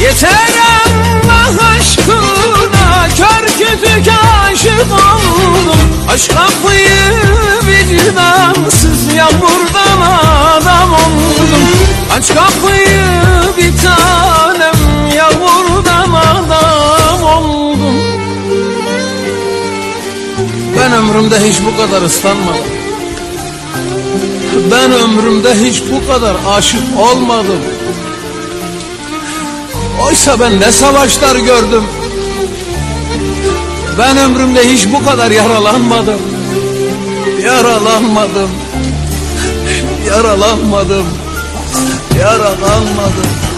Yeter Allah aşkına Kör kütük aşık oldum. Aşk kapıyı vicdansız Yağmurdan adam oldum. Aç kapıyı bir tanem Yağmurdan adam oldum. Ben ömrümde hiç bu kadar ıslanmadım. Ben ömrümde hiç bu kadar aşık olmadım Oysa ben ne savaşlar gördüm. Ben ömrümde hiç bu kadar yaralanmadım. Yaralanmadım. Yaralanmadım. Yaralanmadım